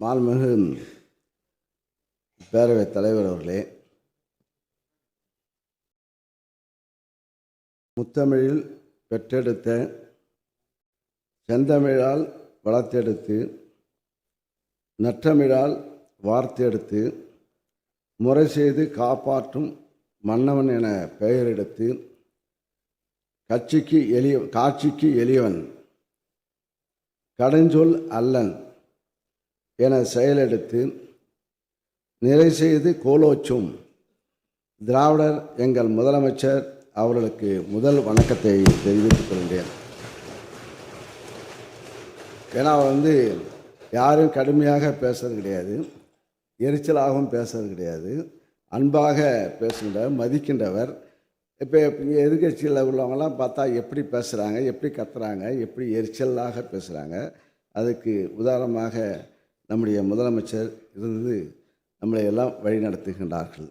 மாண்புமிகு பேரவைத் தலைவர் அவர்களே முத்தமிழில் பெற்றெடுத்த செந்தமிழால் வளர்த்தெடுத்து நற்றமிழால் வார்த்தெடுத்து முறை செய்து காப்பாற்றும் மன்னவன் என பெயரெடுத்து கட்சிக்கு எளிய காட்சிக்கு எளியவன் கடைஞ்சொல் அல்லன் என செயலெடுத்து நிறை செய்து கோலோச்சும். திராவிடர் எங்கள் முதலமைச்சர் அவர்களுக்கு முதல் வணக்கத்தை தெரிவித்துக் கொள்கிறேன். ஏன்னா அவர் வந்து யாரும் கடுமையாக பேசுறது கிடையாது. எரிச்சலாகவும் பேசுறது கிடையாது. அன்பாக பேசுகின்றவர் மதிக்கின்றவர். இப்போ இங்கே எதிர்கட்சியில் உள்ளவங்களாம் பார்த்தா எப்படி பேசுகிறாங்க எப்படி கத்துறாங்க எப்படி எரிச்சலாக பேசுகிறாங்க அதுக்கு உதாரணமாக நம்முடைய முதலமைச்சர் இருந்து நம்மளை எல்லாம் வழி நடத்துகின்றார்கள்.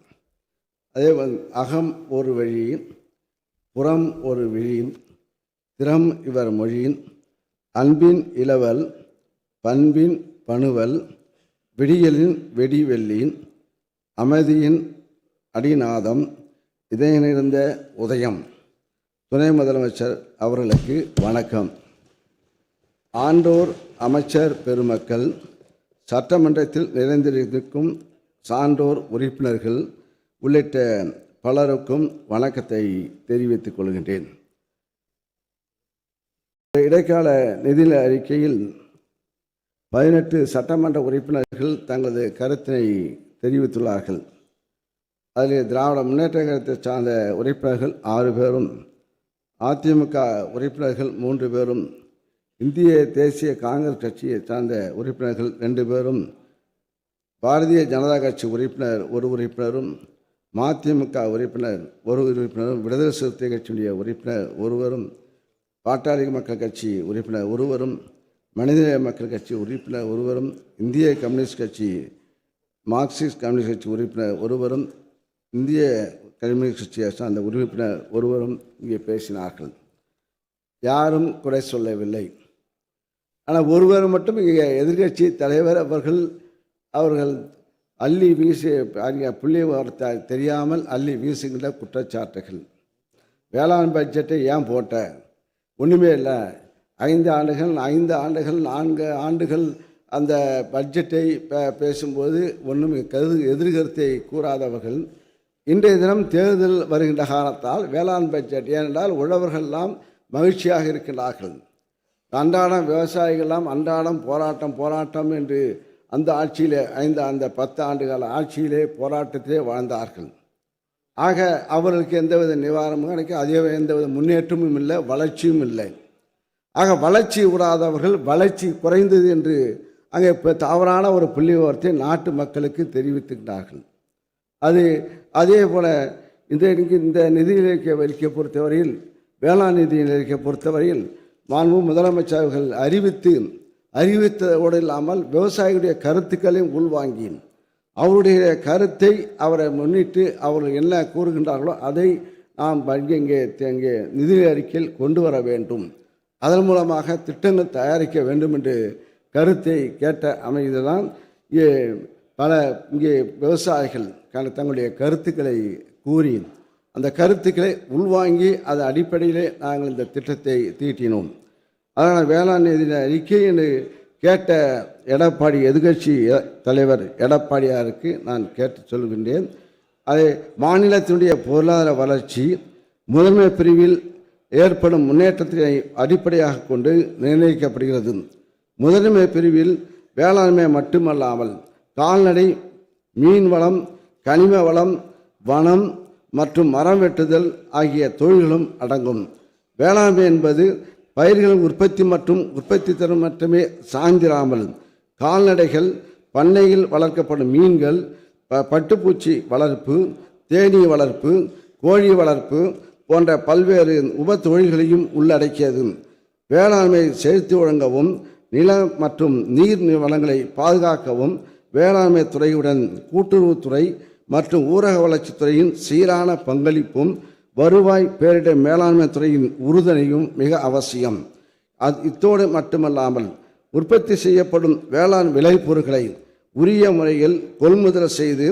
அதே அகம் ஒரு வழியின் புறம் ஒரு விழியும் திறம் இவர் மொழியின் அன்பின் இளவல் பண்பின் பணுவல் விடியலின் வெடிவெள்ளியின் அமைதியின் அடிநாதம் இதயநிறந்த உதயம். துணை முதலமைச்சர் அவர்களுக்கு வணக்கம். ஆண்டோர் அமைச்சர் பெருமக்கள் சட்டமன்றத்தில் நிறைந்திருக்கும் சான்றோர் உறுப்பினர்கள் உள்ளிட்ட பலருக்கும் வணக்கத்தை தெரிவித்துக் கொள்கின்றேன். இடைக்கால நிதி அறிக்கையில் பதினெட்டு சட்டமன்ற உறுப்பினர்கள் தங்களது கருத்தினை தெரிவித்துள்ளார்கள். அதில் திராவிட முன்னேற்ற கழகத்தை சார்ந்த உறுப்பினர்கள் ஆறு பேரும் அதிமுக உறுப்பினர்கள் மூன்று பேரும் இந்திய தேசிய காங்கிரஸ் கட்சியை சார்ந்த உறுப்பினர்கள் ரெண்டு பேரும் பாரதிய ஜனதா கட்சி உறுப்பினர் ஒரு உறுப்பினரும் மதிமுக உறுப்பினர் ஒரு உறுப்பினரும் விடுதலை சிறுத்தை கட்சியுடைய உறுப்பினர் ஒருவரும் பாட்டாளி மக்கள் கட்சி உறுப்பினர் ஒருவரும் மனிதநேய மக்கள் கட்சி உறுப்பினர் ஒருவரும் இந்திய கம்யூனிஸ்ட் கட்சி மார்க்சிஸ்ட் கம்யூனிஸ்ட் கட்சி உறுப்பினர் ஒருவரும் இந்திய கம்யூனிஸ்ட் கட்சியை சார்ந்த உறுப்பினர் ஒருவரும் இங்கே பேசினார்கள். யாரும் குறை சொல்லவில்லை. ஆனால் ஒருவர் மட்டும் இங்கே எதிர்க்கட்சி தலைவர் அவர்கள் அவர்கள் அள்ளி வீசி அங்கே புள்ளி தெரியாமல் அள்ளி வீசுகின்ற குற்றச்சாட்டுகள். வேளாண் பட்ஜெட்டை ஏன் போட்ட? ஒன்றுமே இல்லை. ஐந்து ஆண்டுகள் ஐந்து ஆண்டுகள் நான்கு ஆண்டுகள் அந்த பட்ஜெட்டை பே பேசும்போது ஒன்றும் கருது எதிர்கருத்தை கூறாதவர்கள். இன்றைய தினம் தேர்தல் வருகின்ற காரணத்தால் வேளாண் பட்ஜெட் ஏனென்றால் உழவர்கள்லாம் மகிழ்ச்சியாக இருக்கின்றார்கள். அன்றாடம் விவசாயிகள்லாம் அன்றாடம் போராட்டம் போராட்டம் என்று அந்த ஆட்சியிலே ஐந்து அந்த பத்து ஆண்டுகால ஆட்சியிலே போராட்டத்திலே வாழ்ந்தார்கள். ஆக அவர்களுக்கு எந்தவித நிவாரணமும் கிடைக்கும் அதே எந்தவித முன்னேற்றமும் இல்லை வளர்ச்சியும் இல்லை. ஆக வளர்ச்சி விடாதவர்கள் வளர்ச்சி குறைந்தது என்று அங்கே இப்போ தவறான ஒரு புள்ளி விவரத்தை நாட்டு மக்களுக்கு தெரிவித்துக்கிட்டார்கள். அது அதே போல் இந்த இந்த நிதி நிலைக்க பொறுத்தவரையில் வேளாண் நிதி நிலைக்க பொறுத்தவரையில் மாண்பு முதலமைச்சர்கள் அறிவித்து அறிவித்ததோடு இல்லாமல் விவசாயிகளுடைய கருத்துக்களையும் உள்வாங்கி அவருடைய கருத்தை அவரை முன்னிட்டு அவர்கள் என்ன கூறுகின்றார்களோ அதை நாம் இங்கே இங்கே நிதி அறிக்கையில் கொண்டு வர வேண்டும். அதன் மூலமாக திட்டங்கள் தயாரிக்க வேண்டும் என்று கருத்தை கேட்ட அமைதிதான் பல இங்கே விவசாயிகள் தங்களுடைய கருத்துக்களை கூறி அந்த கருத்துக்களை உள்வாங்கி அது அடிப்படையிலே நாங்கள் இந்த திட்டத்தை தீட்டினோம். அதனால் வேளாண் நிதி அறிக்கை என்று கேட்ட எடப்பாடி எதிர்கட்சி தலைவர் எடப்பாடியாருக்கு நான் கேட்டு சொல்கின்றேன். அதை மாநிலத்தினுடைய பொருளாதார வளர்ச்சி முதன்மை பிரிவில் ஏற்படும் முன்னேற்றத்தினை அடிப்படையாக கொண்டு நிர்ணயிக்கப்படுகிறது. முதன்மை பிரிவில் வேளாண்மை மட்டுமல்லாமல் கால்நடை மீன் வளம் கனிம வளம் வனம் மற்றும் மரம் வெட்டுதல் ஆகிய தொழில்களும் அடங்கும். வேளாண்மை என்பது பயிர்களின் உற்பத்தி மற்றும் உற்பத்தி தரம் மட்டுமே சார்ந்திராமல் கால்நடைகள் பண்ணையில் வளர்க்கப்படும் மீன்கள் ப பட்டுப்பூச்சி வளர்ப்பு தேனீ வளர்ப்பு கோழி வளர்ப்பு போன்ற பல்வேறு உப தொழில்களையும் உள்ளடக்கியது. வேளாண்மை செழித்து வழங்கவும் நில மற்றும் நீர் வளங்களை பாதுகாக்கவும் வேளாண்மை துறையுடன் கூட்டுறவுத்துறை மற்றும் ஊரக வளர்ச்சித்துறையின் சீரான பங்களிப்பும் வருவாய் பேரிடர் மேலாண்மை துறையின் உறுதுணையும் மிக அவசியம். அது இத்தோடு மட்டுமல்லாமல் உற்பத்தி செய்யப்படும் வேளாண் விளைபொருட்களை உரிய முறையில் கொள்முதல் செய்து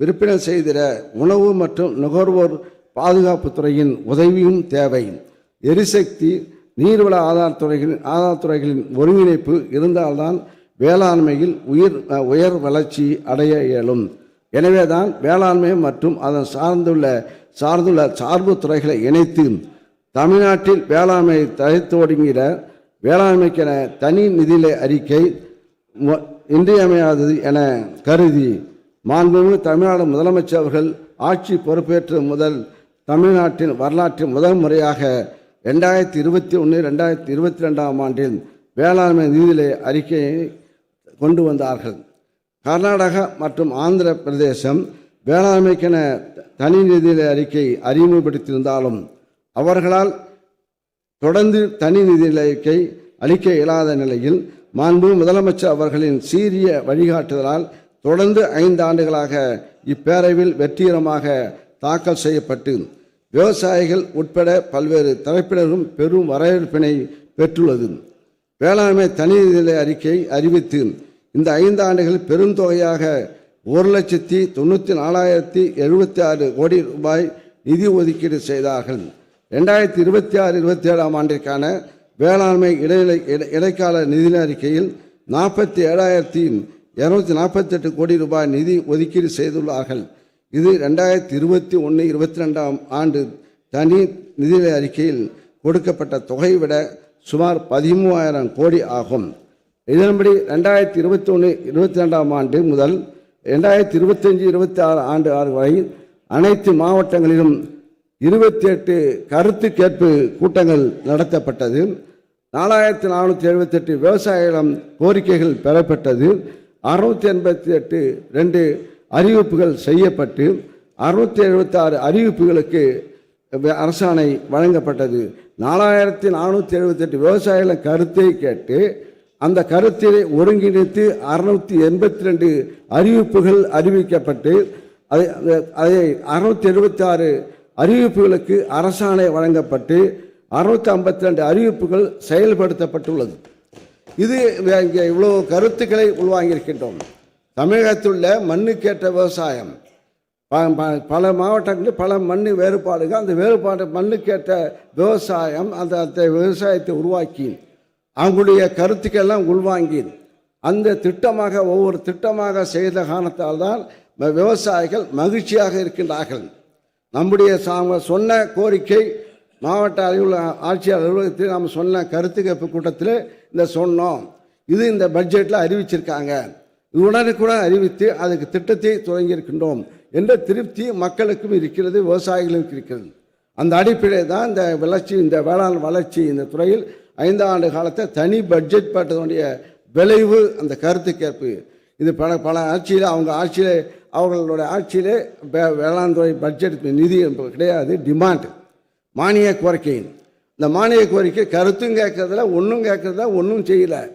விற்பனை செய்திட உணவு மற்றும் நுகர்வோர் பாதுகாப்பு துறையின் உதவியும் தேவை. எரிசக்தி நீர்வள ஆதாரத்துறைகளின் ஆதாரத்துறைகளின் ஒருங்கிணைப்பு இருந்தால்தான் வேளாண்மையில் உயிர் உயர் வளர்ச்சி அடைய இயலும். எனவேதான் வேளாண்மை மற்றும் அதன் சார்ந்துள்ள சார்ந்துள்ள சார்பு துறைகளை இணைத்து தமிழ்நாட்டில் வேளாண்மை தழைத்தோடுங்கிற வேளாண்மைக்கென தனி நிதிநிலை அறிக்கை இன்றியமையாதது என கருதி மாண்புமிகு தமிழ்நாடு முதலமைச்சர் அவர்கள் ஆட்சி பொறுப்பேற்ற முதல் தமிழ்நாட்டின் வரலாற்றில் முதல் முறையாக ரெண்டாயிரத்தி இருபத்தி ஒன்று ரெண்டாயிரத்தி இருபத்தி ரெண்டாம் ஆண்டில் வேளாண்மை நிதிநிலை அறிக்கையை கொண்டு வந்தார்கள். கர்நாடகா மற்றும் ஆந்திர பிரதேசம் வேளாண்மைக்கென தனி நிதிநிலை அறிக்கை அறிமுகப்படுத்தியிருந்தாலும் அவர்களால் தொடர்ந்து தனி நிதி அறிக்கை அளிக்க இயலாத நிலையில் மாண்பு முதலமைச்சர் அவர்களின் சீரிய வழிகாட்டுதலால் தொடர்ந்து ஐந்து ஆண்டுகளாக இப்பேரவையில் வெற்றிகரமாக தாக்கல் செய்யப்பட்டு விவசாயிகள் உட்பட பல்வேறு தரப்பினரும் பெரும் வரவேற்பினை பெற்றுள்ளது. வேளாண்மை தனி நிதிநிலை அறிக்கை அறிவித்து இந்த ஐந்து ஆண்டுகளில் பெருந்தொகையாக ஒரு லட்சத்தி தொண்ணூற்றி நாலாயிரத்தி எழுபத்தி ஆறு கோடி ரூபாய் நிதி ஒதுக்கீடு செய்தார்கள். ரெண்டாயிரத்தி இருபத்தி ஆறு இருபத்தி ஏழாம் ஆண்டிற்கான வேளாண்மை இடைநிலை இடை- இடைக்கால நிதி அறிக்கையில் நாற்பத்தி ஏழாயிரத்தி இரநூத்தி நாற்பத்தெட்டு கோடி ரூபாய் நிதி ஒதுக்கீடு செய்துள்ளார்கள். இது ரெண்டாயிரத்தி இருபத்தி ஒன்று இருபத்தி ரெண்டாம் ஆண்டு தனி நிதி அறிக்கையில் கொடுக்கப்பட்ட தொகையை விட சுமார் பதிமூவாயிரம் கோடி ஆகும். இதன்படி ரெண்டாயிரத்தி இருபத்தி ஒன்று இருபத்தி ரெண்டாம் ஆண்டு முதல் ரெண்டாயிரத்தி இருபத்தஞ்சி இருபத்தி ஆறு ஆண்டு ஆறு வரை அனைத்து மாவட்டங்களிலும் இருபத்தி எட்டு கருத்து கேட்பு கூட்டங்கள் நடத்தப்பட்டது. நாலாயிரத்தி நானூற்றி எழுபத்தெட்டு விவசாயிகளிடம் கோரிக்கைகள் பெறப்பட்டது. அறுநூத்தி எண்பத்தி எட்டு ரெண்டு அறிவிப்புகள் செய்யப்பட்டு அறுநூத்தி எழுபத்தாறு அறிவிப்புகளுக்கு அரசாணை வழங்கப்பட்டது. நாலாயிரத்தி நானூற்றி எழுபத்தெட்டு விவசாயிகளின் கருத்தை கேட்டு அந்த கருத்தை ஒருங்கிணைத்து அறுநூற்றி எண்பத்தி ரெண்டு அறிவிப்புகள் அறிவிக்கப்பட்டு அதை அதை அறுநூற்றி எழுபத்தி ஆறு அறிவிப்புகளுக்கு அரசாணை வழங்கப்பட்டு அறுநூற்றி ஐம்பத்தி ரெண்டு அறிவிப்புகள் செயல்படுத்தப்பட்டுள்ளது. இது இங்கே இவ்வளோ கருத்துக்களை உள்வாங்கியிருக்கின்றோம். தமிழகத்தில் உள்ள மண்ணுக்கேற்ற விவசாயம். ப- ப- பல மாவட்டங்களில் பல மண் வேறுபாடுகள் அந்த வேறுபாடு மண்ணுக்கேற்ற விவசாயம் அந்த விவசாயத்தை உருவாக்கி அவங்களுடைய கருத்துக்கெல்லாம் உள்வாங்கி அந்த திட்டமாக ஒவ்வொரு திட்டமாக செய்த காரணத்தால் தான் விவசாயிகள் மகிழ்ச்சியாக இருக்கின்றார்கள். நம்முடைய சொன்ன கோரிக்கை மாவட்ட அளவில் ஆட்சியாளர் அலுவலகத்தில் நாம் சொன்ன கருத்து கேட்பு கூட்டத்தில் இந்த சொன்னோம். இது இந்த பட்ஜெட்டில் அறிவிச்சிருக்காங்க. உடனுக்குடன் அறிவித்து அதுக்கு திட்டத்தை தொடங்கியிருக்கின்றோம் என்ற திருப்தி மக்களுக்கும் இருக்கிறது விவசாயிகளுக்கும் இருக்கிறது. அந்த அடிப்படையில் தான் இந்த வளர்ச்சி இந்த வேளாண் வளர்ச்சி இந்த துறையில் ஐந்து ஆண்டு காலத்தை தனி பட்ஜெட் போட்டதனுடைய விளைவு அந்த கருத்துக்கேற்பு. இது பல பல ஆட்சியில் அவங்க ஆட்சியில் அவர்களோட ஆட்சியிலே வே- வேளாண் துறை பட்ஜெட் நிதி என்பது கிடையாது டிமாண்ட் மானிய கோரிக்கை. இந்த மானிய கோரிக்கை கருத்தும் கேட்கறதில்ல ஒன்றும் கேட்கறதில்ல ஒன்றும் செய்யலை.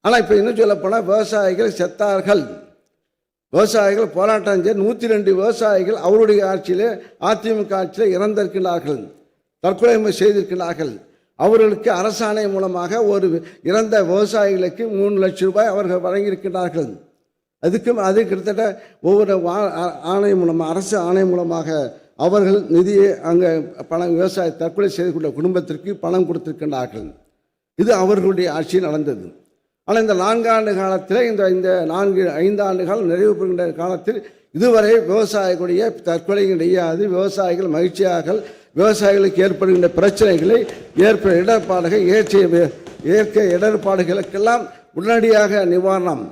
ஆனால் இப்போ இன்னும் சொல்லப் போனால் விவசாயிகள் செத்தார்கள். விவசாயிகள் போராட்டம் செய்ய நூற்றி ரெண்டு விவசாயிகள் அவருடைய ஆட்சியிலே அதிமுக ஆட்சியில் இறந்திருக்கிறார்கள் தற்கொலை செய்திருக்கிறார்கள் அவர்களுக்கு அரசாணை மூலமாக ஒரு இறந்த விவசாயிகளுக்கு மூணு லட்சம் ரூபாய் அவர்கள் வழங்கியிருக்கிறார்கள் அதுக்கும் அது கிட்டத்தட்ட ஒவ்வொரு ஆணை மூலமாக அரசு ஆணை மூலமாக அவர்கள் நிதியை அங்கே பணம் விவசாய தற்கொலை செய்து கொண்ட குடும்பத்திற்கு பணம் கொடுத்திருக்கின்றார்கள். இது அவர்களுடைய ஆட்சி நடந்தது. ஆனால் இந்த நான்காண்டு காலத்தில் இந்த இந்த நான்கு ஐந்து ஆண்டு காலம் நிறைவு பெறுகின்ற காலத்தில் இதுவரை விவசாயிகளுடைய தற்கொலை கிடையாது விவசாயிகள் மகிழ்ச்சியாக விவசாயிகளுக்கு ஏற்படுகின்ற பிரச்சனைகளை ஏற்ப இடர்பாடுகள் இயற்கை இயற்கை இடர்பாடுகளுக்கெல்லாம் உடனடியாக நிவாரணம்.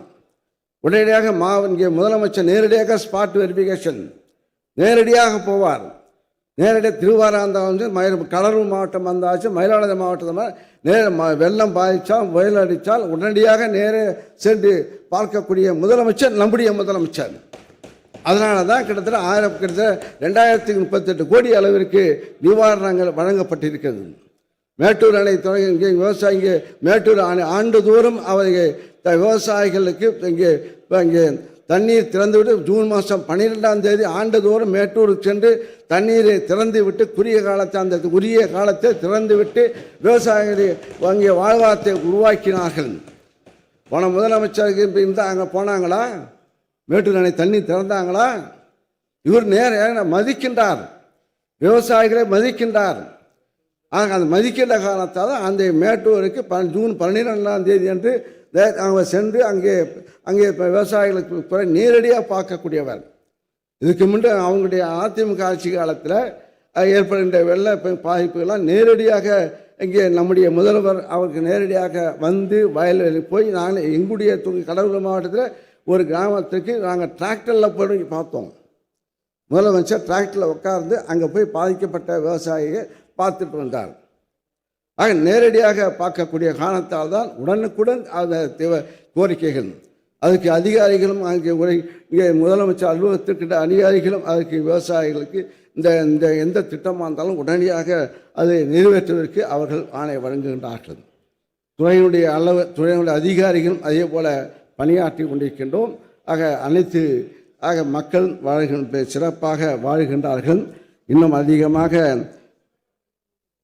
உடனடியாக மாவன் முதலமைச்சர் நேரடியாக ஸ்பாட் வெரிஃபிகேஷன் நேரடியாக போவார். நேரடியாக திருவாராந்தம் வந்து மயில் கடலூர் மாவட்டம் வந்தாச்சு மயிலாடுதுறை மாவட்டத்தில் நேர வெள்ளம் பாதித்தால் புயல் அடித்தால் உடனடியாக நேரே சென்று பார்க்கக்கூடிய முதலமைச்சர் நம்முடைய முதலமைச்சர். அதனால தான் கிட்டத்தட்ட ஆயிரம் கிட்டத்தட்ட ரெண்டாயிரத்தி முப்பத்தெட்டு கோடி அளவிற்கு நிவாரணங்கள் வழங்கப்பட்டிருக்கிறது. மேட்டூர் அணை தொடங்கி இங்கே விவசாயிங்க மேட்டூர் அணை ஆண்டுதோறும் அவர்கள் விவசாயிகளுக்கு இங்கே இப்போ இங்கே தண்ணீர் திறந்துவிட்டு ஜூன் மாதம் பன்னிரெண்டாம் தேதி ஆண்டுதோறும் மேட்டூருக்கு சென்று தண்ணீரை திறந்து விட்டு குறுகிய காலத்தை அந்த உரிய காலத்தை திறந்து விட்டு விவசாயிகளை அங்கே வாழ்வாரத்தை உருவாக்கினார்கள். போன முதலமைச்சருக்கு இப்போ அங்கே போனாங்களா? மேட்டூர் அணை தண்ணி திறந்தாங்களா? இவர் நேர மதிக்கின்றார். விவசாயிகளை மதிக்கின்றார். ஆக அந்த மதிக்கின்ற காரணத்தால் அந்த மேட்டூருக்கு ப ஜூன் பன்னிரெண்டாம் தேதி அன்று தே- அவங்க சென்று அங்கே அங்கே இப்போ விவசாயிகளுக்கு குறை நேரடியாக பார்க்கக்கூடியவர். இதுக்கு முன்பு அவங்களுடைய அதிமுக ஆட்சி காலத்தில் ஏற்படுகின்ற வெள்ள பாதிப்புகள்லாம் நேரடியாக இங்கே நம்முடைய முதல்வர் அவருக்கு நேரடியாக வந்து வயல்வெளி போய் நாங்கள் எங்களுடைய கடலூர் மாவட்டத்தில் ஒரு கிராமத்துக்கு நாங்கள் டிராக்டரில் போய் பார்த்தோம். முதலமைச்சர் டிராக்டரில் உட்கார்ந்து அங்கே போய் பாதிக்கப்பட்ட விவசாயியை பார்த்துட்டு வந்தார். ஆக நேரடியாக பார்க்கக்கூடிய காரணத்தால் தான் உடனுக்குடன் அந்த கோரிக்கைகள். அதுக்கு அதிகாரிகளும் அங்கே உரை இங்கே முதலமைச்சர் அலுவலகத்திற்கிட்ட அதிகாரிகளும் அதுக்கு விவசாயிகளுக்கு இந்த இந்த எந்த திட்டமாக இருந்தாலும் உடனடியாக அதை நிறைவேற்றுவதற்கு அவர்கள் ஆணை வழங்குகின்றார்கள். துறையினுடைய அளவு துறையினுடைய அதிகாரிகளும் அதே போல் பணியாற்றி கொண்டிருக்கின்றோம். ஆக அனைத்து ஆக மக்கள் வாழ்கின்ற சிறப்பாக வாழ்கின்றார்கள். இன்னும் அதிகமாக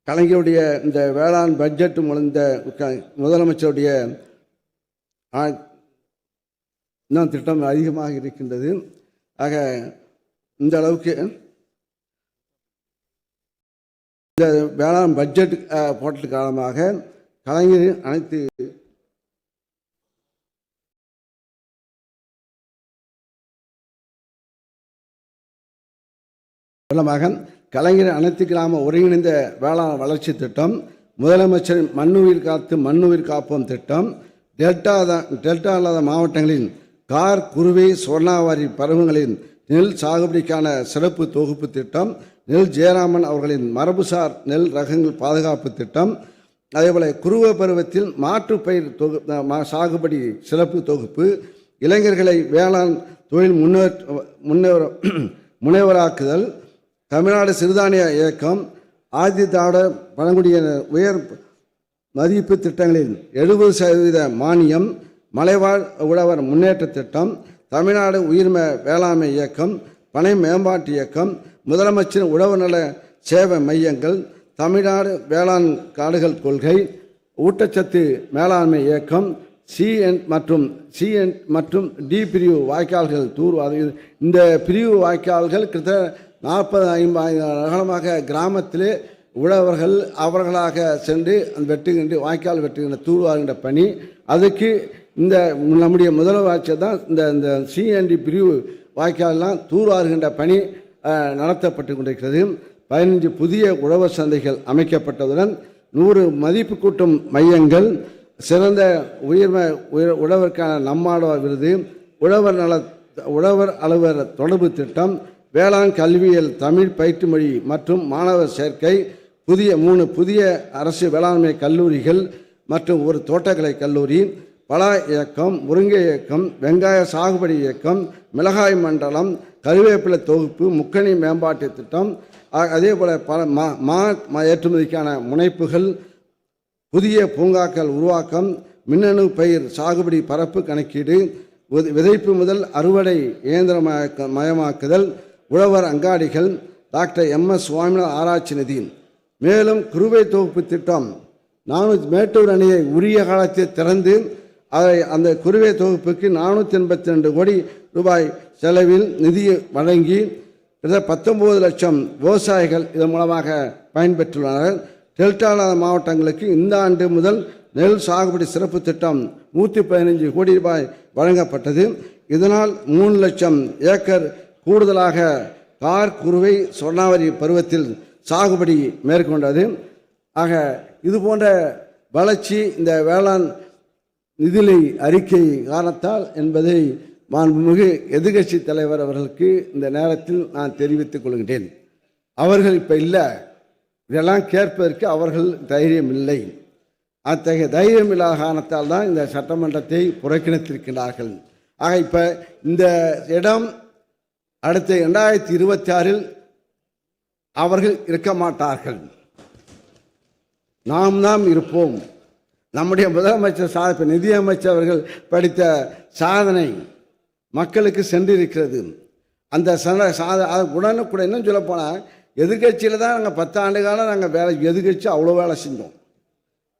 கலைஞருடைய இந்த வேளாண் பட்ஜெட் முழுந்த முதலமைச்சருடைய இன்னும் திட்டம் அதிகமாக இருக்கின்றது. ஆக இந்த அளவுக்கு இந்த வேளாண் பட்ஜெட் போட்டது காரணமாக கலைஞரின் அனைத்து மூலமாக கலைஞர் அனைத்து கிராம ஒருங்கிணைந்த வேளாண் வளர்ச்சி திட்டம் முதலமைச்சர் மண்ணுயிர் காத்து மண்ணுயிர் காப்போம் திட்டம் டெல்டா டெல்டா அல்லாத மாவட்டங்களின் கார் குருவி சுவர்ணாவாரி பருவங்களின் நெல் சாகுபடிக்கான சிறப்பு தொகுப்பு திட்டம் நெல் ஜெயராமன் அவர்களின் மரபுசார் நெல் ரகங்கள் பாதுகாப்பு திட்டம் அதேபோல் குருவ பருவத்தில் மாற்றுப் பயிர் தொகு சாகுபடி சிறப்பு தொகுப்பு இளைஞர்களை வேளாண் தொழில் முன்னேற்ற முன்னேற முனைவராக்குதல் தமிழ்நாடு சிறுதானிய இயக்கம் ஆதி திராவிட பழங்குடியினர் உயர் மதிப்பு திட்டங்களில் எழுபது சதவீத மானியம் மலைவாழ் உழவர் முன்னேற்ற திட்டம் தமிழ்நாடு உயிர்ம வேளாண்மை இயக்கம் பனை மேம்பாட்டு இயக்கம் முதலமைச்சர் உழவு நல சேவை மையங்கள் தமிழ்நாடு வேளாண் காடுகள் கொள்கை ஊட்டச்சத்து மேலாண்மை இயக்கம் சிஎன் மற்றும் சிஎன் மற்றும் டி பிரிவு வாய்க்கால்கள் தூர் இந்த பிரிவு வாய்க்கால்கள் கிட்டத்தட்ட நாற்பது ஐம்பது அகலமாக கிராமத்தில் உழவர்கள் அவர்களாக சென்று அந்த வெட்டுகின்ற வாய்க்கால் வெட்டுகின்ற தூர்வாருகின்ற பணி. அதுக்கு இந்த நம்முடைய முதலமைச்சர் தான் இந்த இந்த சிஎன்டி பிரிவு வாய்க்கால்லாம் தூர்வாருகின்ற பணி நடத்தப்பட்டு கொண்டிருக்கிறது. பதினஞ்சு புதிய உழவர் சந்தைகள் அமைக்கப்பட்டதுடன் நூறு மதிப்பு கூட்டும் மையங்கள் சிறந்த உயர்ம உயர் உழவருக்கான நம்மாழ்வார் விருது உழவர் நல உழவர் அலுவலர் தொடர்பு திட்டம் வேளாண் கல்வியியல் தமிழ் பயிற்று மொழி மற்றும் மாணவர் சேர்க்கை புதிய மூணு புதிய அரசு வேளாண்மை கல்லூரிகள் மற்றும் ஒரு தோட்டக்கலை கல்லூரி பலா இயக்கம் முருங்கை இயக்கம் வெங்காய சாகுபடி இயக்கம் மிளகாய் மண்டலம் கருவேப்பிலை தொகுப்பு முக்கணி மேம்பாட்டு திட்டம் அதே போல் பல மா மா மா ஏற்றுமதிக்கான முனைப்புகள் புதிய பூங்காக்கள் உருவாக்கம் மின்னணு பயிர் சாகுபடி பரப்பு கணக்கீடு வித- விதைப்பு முதல் அறுவடை இயந்திரமயக்க மயமாக்குதல் உழவர் அங்காடிகள் டாக்டர் எம் எஸ் சுவாமிநாதன் ஆராய்ச்சி நிதி மேலும் குருவை தொகுப்பு திட்டம் நானூற்றி மேட்டூர் அணையை உரிய காலத்தில் திறந்து அதை அந்த குருவை தொகுப்புக்கு நானூற்றி எண்பத்தி ரெண்டு கோடி ரூபாய் செலவில் நிதியை வழங்கி பத்தொம்பது லட்சம் விவசாயிகள் இதன் மூலமாக பயன்பெற்றுள்ளனர். டெல்டா மாவட்டங்களுக்கு இந்த ஆண்டு முதல் நெல் சாகுபடி சிறப்பு திட்டம் நூற்றி பதினைஞ்சு கோடி ரூபாய் வழங்கப்பட்டது. இதனால் மூணு லட்சம் ஏக்கர் கூடுதலாக கார் குருவை சொர்ணாவரி பருவத்தில் சாகுபடி மேற்கொண்டது. ஆக இது போன்ற வளர்ச்சி இந்த வேளாண் நிதிநிலை அறிக்கை காரணத்தால் என்பதை மாண்புமிகு எதிர்க்கட்சி தலைவர் அவர்களுக்கு இந்த நேரத்தில் நான் தெரிவித்துக் கொள்கின்றேன். அவர்கள் இப்போ இல்லை. இதெல்லாம் கேட்பதற்கு அவர்கள் தைரியம் இல்லை. அத்தகைய தைரியம் இல்லாத காரணத்தால் தான் இந்த சட்டமன்றத்தை புறக்கணித்திருக்கிறார்கள். ஆக இப்போ இந்த இடம் அடுத்த ரெண்டாயிரத்தி இருபத்தி ஆறில் அவர்கள் இருக்க மாட்டார்கள் நாம் தான் இருப்போம். நம்முடைய முதலமைச்சர் சா இப்போ நிதியமைச்சர் அவர்கள் படித்த சாதனை மக்களுக்கு சென்றிருக்கிறது. அந்த சன சாத அது உடனுக்குடன் இன்னும் சொல்லப்போனால் எதிர்கட்சியில் தான் நாங்கள் பத்தாண்டு காலம் நாங்கள் வேலை எதிர்கட்சி அவ்வளோ வேலை செஞ்சோம்.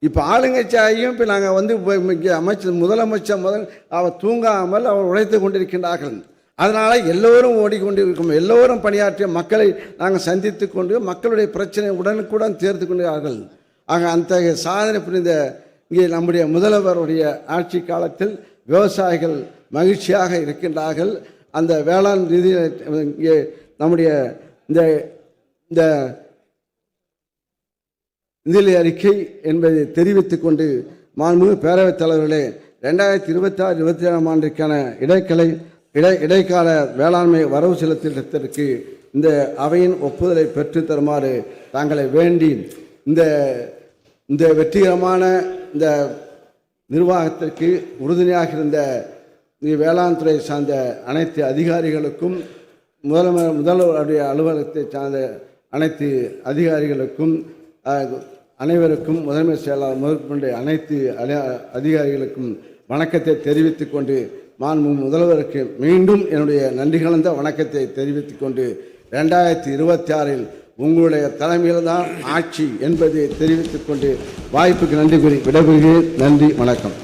இப்போ ஆளுங்கட்சியாகியும் இப்போ நாங்கள் வந்து இங்கே அமைச்சர் முதலமைச்சர் முதல் அவர் தூங்காமல் அவர் உழைத்து கொண்டிருக்கின்றார்கள். அதனால் எல்லோரும் ஓடிக்கொண்டு இருக்கும் எல்லோரும் பணியாற்றிய மக்களை நாங்கள் சந்தித்து கொண்டு மக்களுடைய பிரச்சனை உடனுக்குடன் தேர்ந்து கொண்டார்கள் ஆக அத்தகைய சாதனை புரிந்த இங்கே நம்முடைய முதல்வருடைய ஆட்சி காலத்தில் விவசாயிகள் மகிழ்ச்சியாக இருக்கின்றார்கள். அந்த வேளாண் ரீதி இங்கே நம்முடைய இந்த இந்த நிதி அறிக்கை என்பதை தெரிவித்து கொண்டு மாண்புமிகு பேரவைத் தலைவர்களே ரெண்டாயிரத்தி இருபத்தி ஆறு இருபத்தி ஏழாம் ஆண்டிற்கான இடைக்கலை இடை இடைக்கால வேளாண்மை வரவு செலுத்தல் திட்டத்திற்கு இந்த அவையின் ஒப்புதலை பெற்று தருமாறு தாங்களை வேண்டி இந்த இந்த வெற்றிகரமான இந்த நிர்வாகத்திற்கு உறுதுணையாக இருந்த வேளாண் துறை சார்ந்த அனைத்து அதிகாரிகளுக்கும் முதல்வ முதல்வருடைய அலுவலகத்தை சார்ந்த அனைத்து அதிகாரிகளுக்கும் அனைவருக்கும் முதன்மை செயலாளர் முதற்கொண்டு அனைத்து அதிகாரிகளுக்கும் வணக்கத்தை தெரிவித்துக்கொண்டு மாண்பு முதல்வருக்கு மீண்டும் என்னுடைய நன்றி கலந்த வணக்கத்தை தெரிவித்துக் கொண்டு ரெண்டாயிரத்தி இருபத்தி ஆறில் உங்களுடைய தலைமையில் தான் ஆட்சி என்பதை தெரிவித்துக் கொண்டு வாய்ப்புக்கு நன்றி கூறி விடைபெறுகிறேன். நன்றி வணக்கம்.